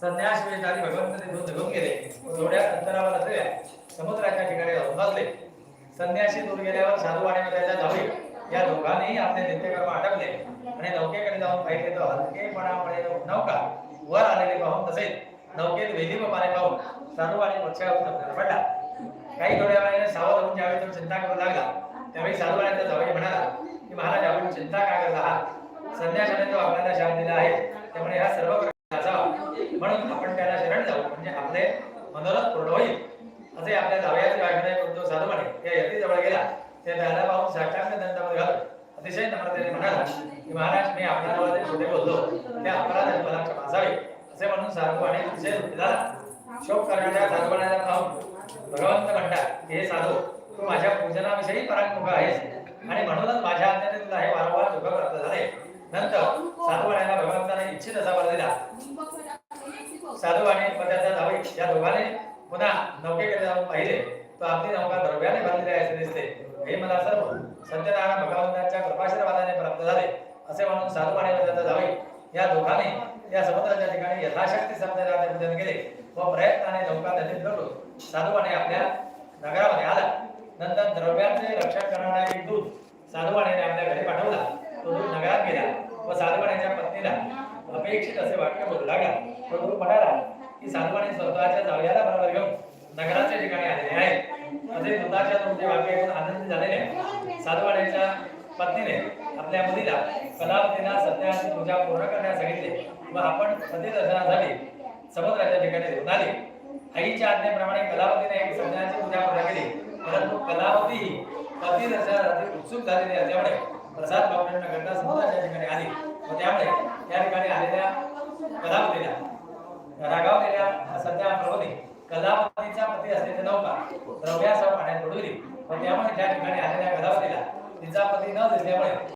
संन्यास वेळी भगवंत ते दूध घेऊन गेले. थोड्या अंतरावर असलेल्या समुद्राच्या ठिकाणी जाऊन बसले संन्यासी दूर गेल्यावर साधू आणि त्याच्या जावे. या दोघांनीही आपले नित्यकर्म आटपले. आणि नौकेकडे जाऊन पाहिले तर हलकेपणामुळे नौका वर आलेले पाहून तसेच नौकेत वेली व पाणी पाहून साधू आणि पक्षावर पडला. काही थोड्या वेळाने सावध होऊन ज्यावेळी तो चिंता करू लागला त्यावेळी साधू आणि त्याचा जावई म्हणाला की महाराज आपण चिंता का करत आहात? संन्यासाने तो आपल्याला शाप दिला आहे. त्यामुळे ह्या सर्व म्हणून आपण त्याला शरण जाऊ म्हणजे आपले मनोरथ पूर्ण होईल. असे आपल्या जावयाचे वागणे करून साधू म्हणे त्या यती जवळ गेला ते दादा पाहून साष्टांग दंडामध्ये घालून अतिशय नम्रतेने म्हणाला की महाराज मी आपल्याला छोटे बोललो. त्या अपराधाची मला क्षमा असावे. असे म्हणून साधू आणि अतिशय झाला. शोक करणाऱ्या साधूपणाला पाहून भगवंत म्हणतात हे साधू तू माझ्या पूजनाविषयी परांमुख आहेस आणि म्हणूनच माझ्या आज्ञेने तुला हे वारंवार दुःख प्राप्त झाले. नंतर साधू साधू आणि पदाचा जावई या दोघांनी पुन्हा नौकेकडे जाऊन पाहिले. तो आपली नौका द्रव्याने बांधलेली आहे असे दिसते. हे मला सर्व सत्यनारायण भगवंतांच्या कृपाशीर्वादाने प्राप्त झाले असे म्हणून साधू आणि त्याचा जावई या दोघांनी या समुद्राच्या ठिकाणी यथाशक्ती समुद्राचे पूजन केले व प्रयत्नाने नौका नदीत घडून साधू आणि आपल्या नगरामध्ये आला. नंतर द्रव्याचे रक्षण करणारा एक दूध साधुवाण्याने आपल्या घरी पाठवला. तो दूध नगरात गेला व साधुवाण्याच्या पत्नीला अपेक्षित असे वाक्य बोलू लागला प्रभू म्हणाला की साधुवाणे स्वतःच्या जावयाला बरोबर घेऊन नगराच्या ठिकाणी आलेले आहे. असे स्वतःच्या तुमचे वाक्य ऐकून आनंद झालेले साधुवाण्याच्या पत्नीने आपल्या मुलीला कलावतीला सत्याची पूजा पूर्ण करण्यास सांगितले व आपण सती दर्शनासाठी समुद्राच्या ठिकाणी घेऊन आले. आईच्या आज्ञेप्रमाणे कलावतीने एक सत्याची पूजा पूर्ण केली. परंतु कलावती ही पती दर्शनासाठी उत्सुक झालेली असल्यामुळे प्रसाद वापरून घटना समुद्राच्या ठिकाणी आली व त्यामुळे या ठिकाणी रागावलेल्या सध्या प्रभूने कलापतीच्या पती असलेली नौका द्रव्यासह पाण्यात बुडविली. व त्यामुळे त्या ठिकाणी आलेल्या कलावतीला तिचा पती न दिसल्यामुळे